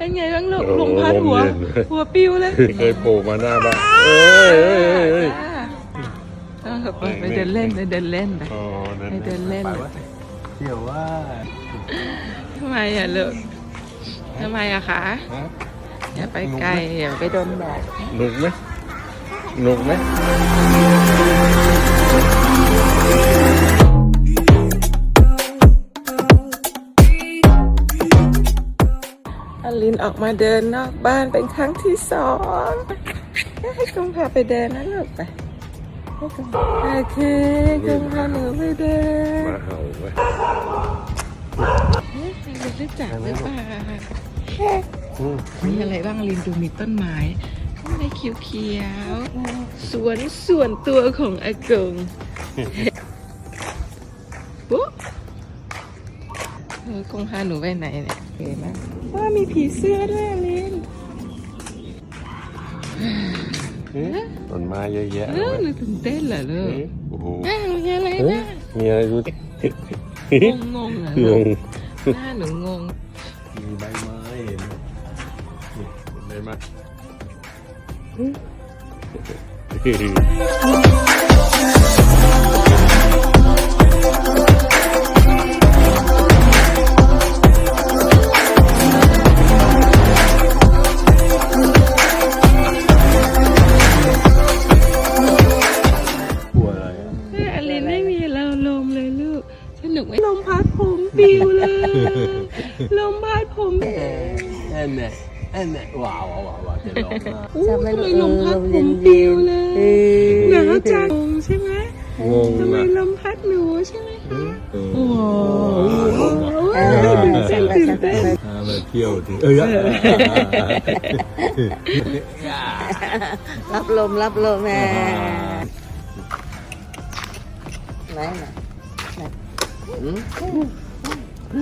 เป็นไงบ้างลูกโอ้ลมพัดหัวลมเย็นเลยหัวปิ้วเลย เคยโผล่มาหน้าบ้านเอ้ยเอ้ยเอ้ยเอ้ยจ้าเอาไปไปเดินเล่นไปเดินเล่นไปอ๋อนั่นไปเดินเล่นไปวะเที่ยวว่าทำไมอะลูกทำไมอะคะฮะอย่าไปไกลอย่าไปโดนแดดหนุกไหมหนุกไหม อลินออกมาเดินนอกบ้านเป็นครั้งที่สองให้กงพาไปเดินนะลูกไปให้กงโอเคกงพาหนูไปเดินมาเห่าไว้ยเฮ้ยใครจะรู้จักหรือเปล่ามมีอะไรบ้างลินดูมีต้นไม้ต้นไม้เขียวๆสวนส่วนตัวของอากง กงพาหนูไปไหนเนี่ยเห็นไหมว่ามีผีเสื้อด้วยอะลินต้นไม้เยอะแยะเอเลอยหนูตื่นเต้นเหรอลูกโอ้โหหน้าหนูมีอะไรเฮ้ยนะมีอะไรดูดิงงงๆเหรองลูกงหน้าหนูงง มีใบไม้เห็นไหมได้ไหมก นุกไหมลมพัดผมปิวเลยลมพัดผมแอนเนี่ยแอนเนี่ยว้าวว้าวว้าวจะร้องนะอู้ทำไมลมพัดผมปิวเลยหนาวจังใช่ไหมงงทำไมนะลมพัดหนูใช่ไหมคะเออโอ้โหตื่นเต้นตื่นเต้นพามาเที่ยวถึงเอ้ยรับลมรับลมแม่ไหน ไหนไหน